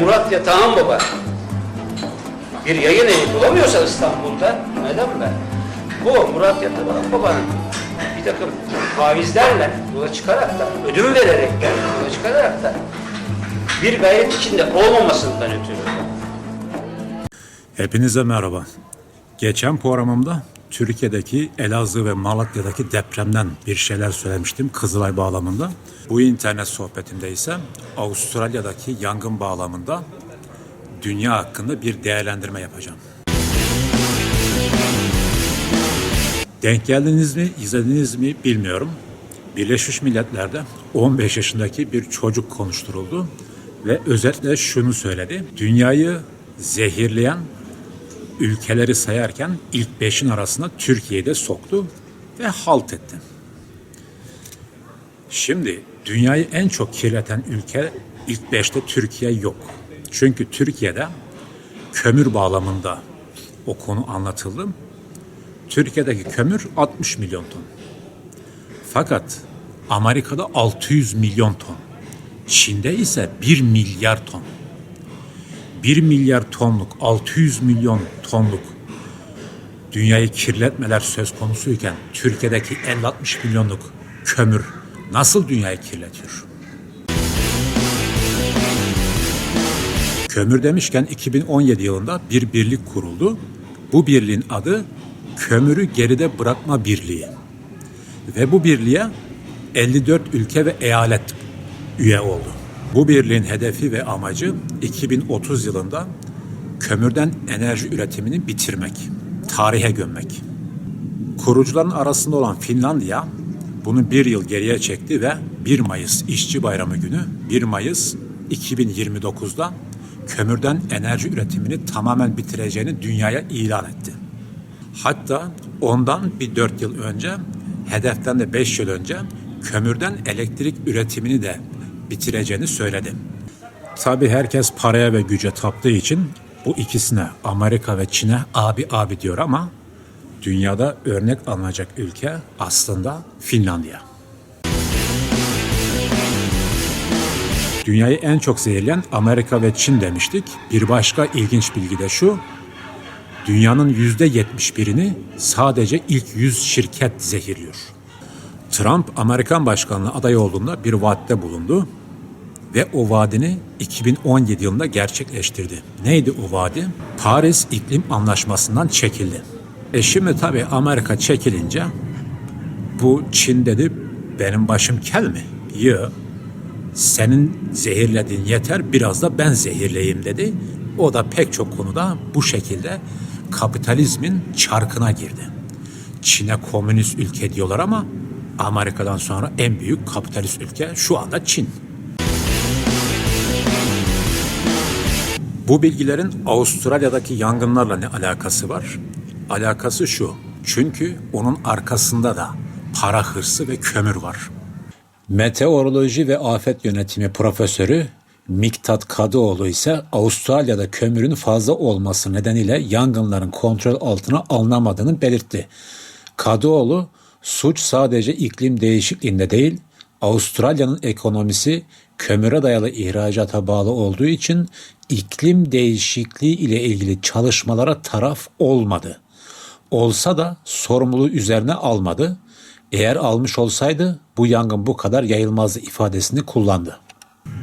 Murat Yatağan Baba bir yayın evi bulamıyorsa İstanbul'da neden be? Bu Murat Yatağan Baba'nın bir takım faizlerle yola çıkarak da ödün vererek de yola çıkarak da bir gayret içinde olmamasından ötürü Hepinize merhaba. Geçen programımda Türkiye'deki Elazığ ve Malatya'daki depremden bir şeyler söylemiştim Kızılay bağlamında. Bu internet sohbetimde ise Avustralya'daki yangın bağlamında dünya hakkında bir değerlendirme yapacağım. Denk geldiniz mi, izlediniz mi bilmiyorum. Birleşmiş Milletler'de 15 yaşındaki bir çocuk konuşturuldu ve özetle şunu söyledi. Dünyayı zehirleyen ülkeleri sayarken ilk beşin arasına Türkiye'yi de soktu ve halt etti. Şimdi dünyayı en çok kirleten ülke ilk beşte Türkiye yok. Çünkü Türkiye'de kömür bağlamında o konu anlatıldı. Türkiye'deki kömür 60 milyon ton. Fakat Amerika'da 600 milyon ton. Çin'de ise 1 milyar ton. 1 milyar tonluk, 600 milyon tonluk dünyayı kirletmeler söz konusuyken Türkiye'deki 50-60 milyonluk kömür nasıl dünyayı kirletiyor? Kömür demişken 2017 yılında bir birlik kuruldu. Bu birliğin adı Kömürü Geride Bırakma Birliği. Ve bu birliğe 54 ülke ve eyalet üye oldu. Bu birliğin hedefi ve amacı 2030 yılında kömürden enerji üretimini bitirmek, tarihe gömmek. Kurucuların arasında olan Finlandiya bunu bir yıl geriye çekti ve 1 Mayıs İşçi Bayramı günü 1 Mayıs 2029'da kömürden enerji üretimini tamamen bitireceğini dünyaya ilan etti. Hatta ondan bir 4 yıl önce, hedeften de 5 yıl önce kömürden elektrik üretimini de bitireceğini söyledi. Tabi herkes paraya ve güce taptığı için bu ikisine Amerika ve Çin'e abi abi diyor ama dünyada örnek alınacak ülke aslında Finlandiya. Dünyayı en çok zehirleyen Amerika ve Çin demiştik. Bir başka ilginç bilgi de şu. Dünyanın yüzde 71'ini sadece ilk 100 şirket zehirliyor. Trump Amerikan başkanlığı adayı olduğunda bir vaatte bulundu ve o vaadini 2017 yılında gerçekleştirdi. Neydi o vaadi? Paris İklim Anlaşması'ndan çekildi. E şimdi tabii Amerika çekilince bu Çin dedi benim başım kel mi? Yok. Senin zehirlediğin yeter biraz da ben zehirleyeyim dedi. O da pek çok konuda bu şekilde kapitalizmin çarkına girdi. Çin'e komünist ülke diyorlar ama Amerika'dan sonra en büyük kapitalist ülke şu anda Çin. Bu bilgilerin Avustralya'daki yangınlarla ne alakası var? Alakası şu. Çünkü onun arkasında da para hırsı ve kömür var. Meteoroloji ve afet yönetimi profesörü Miktat Kadıoğlu ise Avustralya'da kömürün fazla olması nedeniyle yangınların kontrol altına alınamadığını belirtti. Kadıoğlu suç sadece iklim değişikliğinde değil, Avustralya'nın ekonomisi kömüre dayalı ihracata bağlı olduğu için iklim değişikliği ile ilgili çalışmalara taraf olmadı. Olsa da sorumluluğu üzerine almadı. Eğer almış olsaydı bu yangın bu kadar yayılmazdı ifadesini kullandı.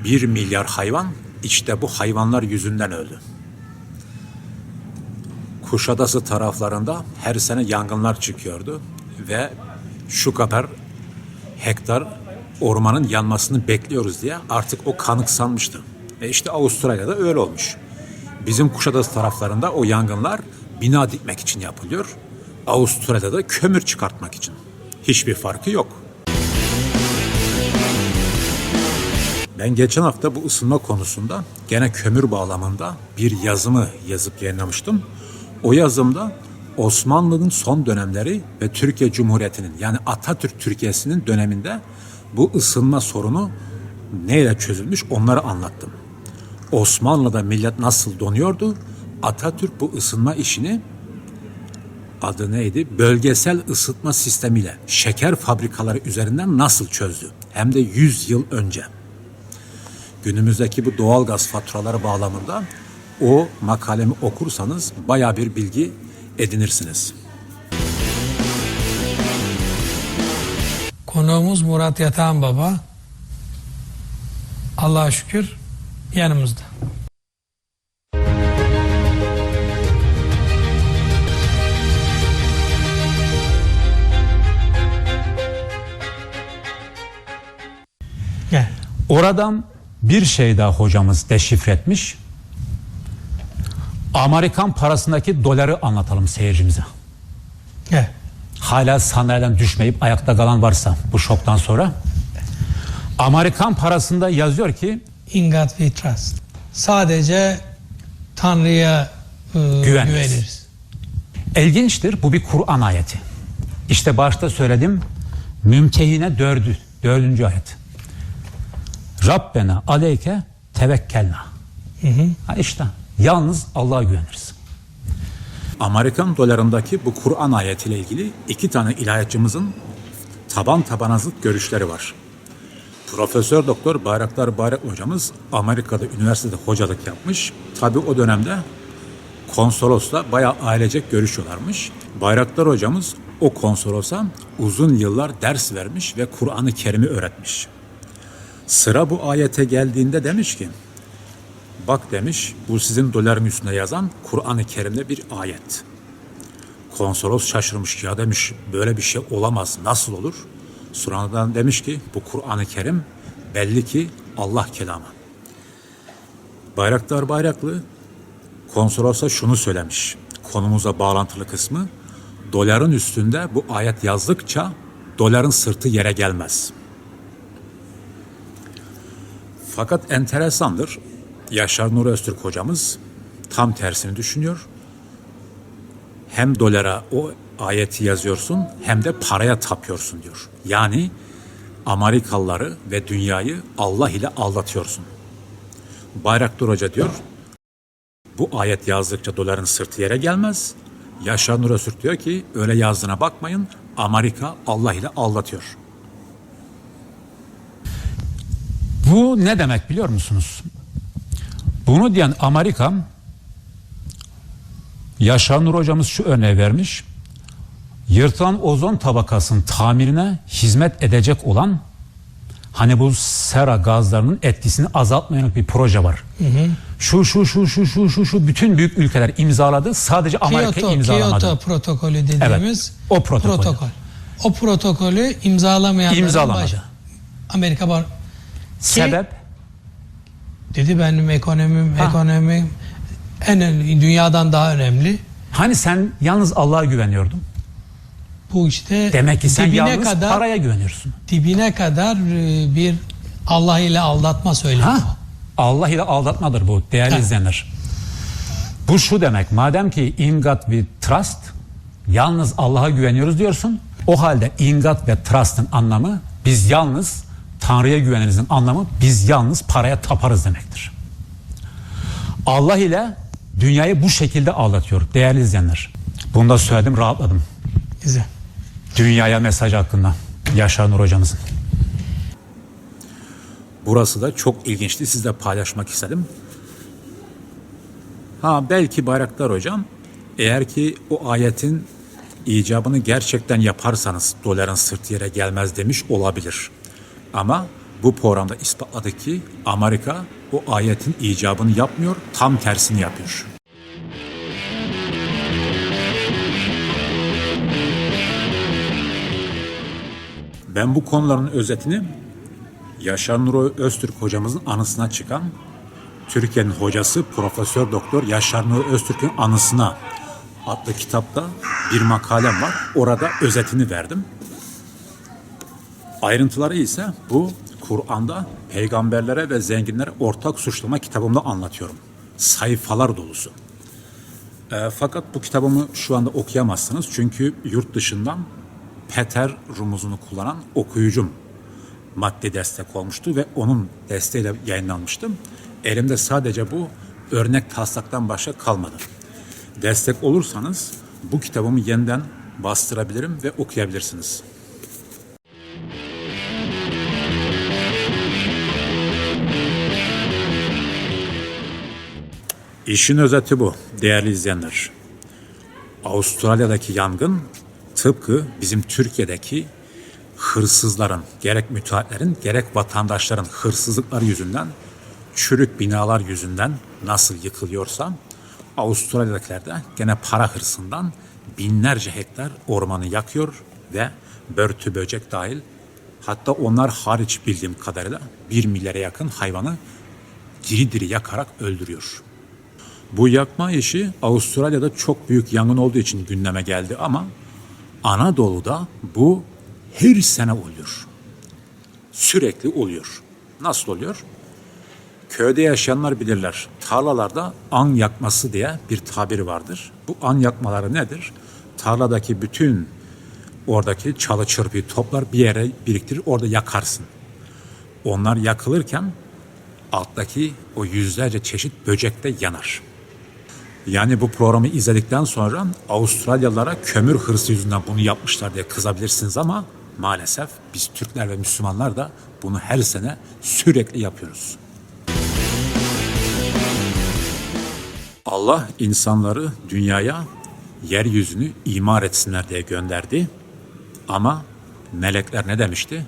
1 milyar hayvan işte bu hayvanlar yüzünden öldü. Kuşadası taraflarında her sene yangınlar çıkıyordu ve şu kadar hektar ormanın yanmasını bekliyoruz diye artık o kanıksanmıştı. E işte Avustralya'da öyle olmuş. Bizim Kuşadası taraflarında o yangınlar bina dikmek için yapılıyor. Avustralya'da kömür çıkartmak için. Hiçbir farkı yok. Ben geçen hafta bu ısınma konusunda gene kömür bağlamında bir yazımı yazıp yayınlamıştım. O yazımda Osmanlı'nın son dönemleri ve Türkiye Cumhuriyeti'nin yani Atatürk Türkiye'sinin döneminde bu ısınma sorunu neyle çözülmüş onları anlattım. Osmanlı'da millet nasıl donuyordu? Atatürk bu ısınma işini adı neydi? Bölgesel ısıtma sistemiyle şeker fabrikaları üzerinden nasıl çözdü? Hem de 100 yıl önce. günümüzdeki bu doğalgaz faturaları bağlamında o makalemi okursanız baya bir bilgi edinirsiniz. Konuğumuz Murat Yatağan Baba. Allah'a şükür yanımızda. Gel. Oradan bir şey daha hocamız deşifre etmiş. Amerikan parasındaki doları anlatalım seyircimize. Gel. Hala sandalyeden düşmeyip ayakta kalan varsa bu şoktan sonra. Amerikan parasında yazıyor ki In God we trust. Sadece Tanrı'ya e, güveniriz. ilginçtir bu bir Kur'an ayeti. İşte başta söyledim Mümtehine dördü, dördüncü ayet. Rabbena aleyke tevekkelna. Ha işte yalnız Allah'a güveniriz. Amerikan dolarındaki bu Kur'an ayetiyle ilgili iki tane ilahiyatçımızın taban tabana zıt görüşleri var. Profesör Doktor Bayraktar Bayrak hocamız Amerika'da üniversitede hocalık yapmış. Tabi o dönemde konsolosla bayağı ailecek görüşüyorlarmış. Bayraktar hocamız o konsolosa uzun yıllar ders vermiş ve Kur'an-ı Kerim'i öğretmiş. Sıra bu ayete geldiğinde demiş ki Bak demiş bu sizin doların üstünde yazan Kur'an-ı Kerim'de bir ayet. Konsolos şaşırmış ya demiş böyle bir şey olamaz nasıl olur? Sonradan demiş ki bu Kur'an-ı Kerim belli ki Allah kelamı. Bayraktar Bayraklı konsolosa şunu söylemiş. Konumuza bağlantılı kısmı doların üstünde bu ayet yazdıkça doların sırtı yere gelmez. Fakat enteresandır. Yaşar Nur Öztürk hocamız tam tersini düşünüyor. Hem dolara o ayeti yazıyorsun hem de paraya tapıyorsun diyor. Yani Amerikalıları ve dünyayı Allah ile aldatıyorsun. Bayraktar Hoca diyor bu ayet yazdıkça doların sırtı yere gelmez. Yaşar Nur Öztürk diyor ki öyle yazdığına bakmayın Amerika Allah ile aldatıyor. Bu ne demek biliyor musunuz? Bunu diyen Amerika Yaşar Nur hocamız şu örneği vermiş. Yırtılan ozon tabakasının tamirine hizmet edecek olan hani bu sera gazlarının etkisini azaltmayan bir proje var. Şu şu şu şu şu şu şu bütün büyük ülkeler imzaladı. Sadece Amerika Kyoto, imzalamadı. Kyoto protokolü dediğimiz o protokol. O protokolü imzalamayanların İmzalamadı. baş- Amerika var. Sebep Dedi benim ekonomim, Ha. ekonomim en önemli, dünyadan daha önemli. hani sen yalnız Allah'a güveniyordun. Bu işte Demek ki sen dibine yalnız kadar paraya güveniyorsun. dibine kadar e, bir Allah ile aldatma söylemi. Ha? Allah ile aldatmadır bu değerli Ha. izleyenler. Bu şu demek madem ki God we trust yalnız Allah'a güveniyoruz diyorsun. O halde God ve trust'ın anlamı biz yalnız Tanrı'ya güvenenizin anlamı biz yalnız paraya taparız demektir. Allah ile dünyayı bu şekilde aldatıyor değerli izleyenler. Bunu da söyledim rahatladım. Güzel. Dünyaya mesaj hakkında Yaşar Nur hocamızın. Burası da çok ilginçti. Sizle paylaşmak istedim. Ha belki Bayraktar hocam eğer ki o ayetin icabını gerçekten yaparsanız doların sırt yere gelmez demiş olabilir. Ama bu programda ispatladı ki Amerika o ayetin icabını yapmıyor, tam tersini yapıyor. Ben bu konuların özetini Yaşar Nur Öztürk hocamızın anısına çıkan Türkiye'nin hocası Profesör Doktor Yaşar Nur Öztürk'ün anısına adlı kitapta bir makalem var. Orada özetini verdim. Ayrıntıları ise bu Kur'an'da peygamberlere ve zenginlere ortak suçlama kitabımda anlatıyorum. Sayfalar dolusu. E, fakat bu kitabımı şu anda okuyamazsınız çünkü yurt dışından Peter rumuzunu kullanan okuyucum maddi destek olmuştu ve onun desteğiyle yayınlanmıştı. Elimde sadece bu örnek taslaktan başka kalmadı. Destek olursanız bu kitabımı yeniden bastırabilirim ve okuyabilirsiniz. İşin özeti bu değerli izleyenler. Avustralya'daki yangın tıpkı bizim Türkiye'deki hırsızların, gerek müteahhitlerin gerek vatandaşların hırsızlıkları yüzünden, çürük binalar yüzünden nasıl yıkılıyorsa Avustralya'dakiler de gene para hırsından binlerce hektar ormanı yakıyor ve börtü böcek dahil hatta onlar hariç bildiğim kadarıyla bir milyara yakın hayvanı diri diri yakarak öldürüyor. Bu yakma işi Avustralya'da çok büyük yangın olduğu için gündeme geldi ama Anadolu'da bu her sene oluyor. Sürekli oluyor. Nasıl oluyor? Köyde yaşayanlar bilirler. Tarlalarda an yakması diye bir tabir vardır. Bu an yakmaları nedir? Tarladaki bütün oradaki çalı çırpıyı toplar bir yere biriktirir orada yakarsın. Onlar yakılırken alttaki o yüzlerce çeşit böcek de yanar. Yani bu programı izledikten sonra Avustralyalılara kömür hırsı yüzünden bunu yapmışlar diye kızabilirsiniz ama maalesef biz Türkler ve Müslümanlar da bunu her sene sürekli yapıyoruz. Allah insanları dünyaya yeryüzünü imar etsinler diye gönderdi. Ama melekler ne demişti?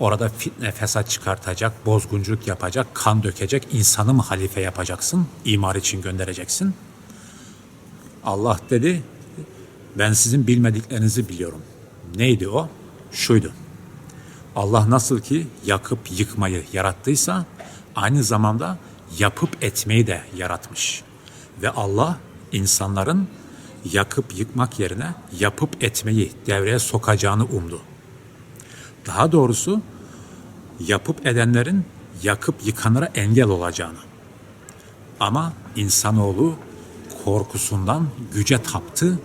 Orada fitne fesat çıkartacak, bozgunculuk yapacak, kan dökecek insanı mı halife yapacaksın? İmar için göndereceksin. Allah dedi, ben sizin bilmediklerinizi biliyorum. Neydi o? Şuydu. Allah nasıl ki yakıp yıkmayı yarattıysa aynı zamanda yapıp etmeyi de yaratmış. Ve Allah insanların yakıp yıkmak yerine yapıp etmeyi devreye sokacağını umdu. Daha doğrusu yapıp edenlerin yakıp yıkanlara engel olacağını. Ama insanoğlu korkusundan güce taptı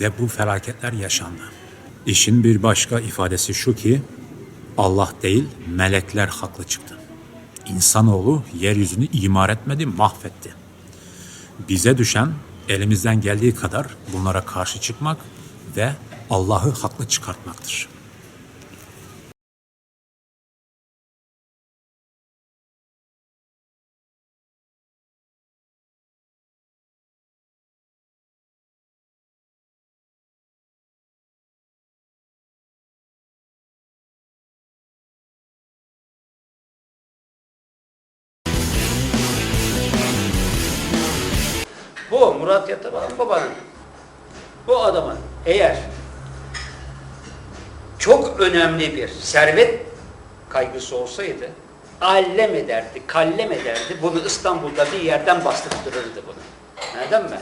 ve bu felaketler yaşandı. İşin bir başka ifadesi şu ki Allah değil melekler haklı çıktı. İnsanoğlu yeryüzünü imar etmedi, mahvetti. Bize düşen elimizden geldiği kadar bunlara karşı çıkmak ve Allah'ı haklı çıkartmaktır. Bu Murat Yataban babanın bu adamın eğer çok önemli bir servet kaygısı olsaydı allem ederdi, kallem ederdi. Bunu İstanbul'da bir yerden bastırtırırdı bunu. Neden mi?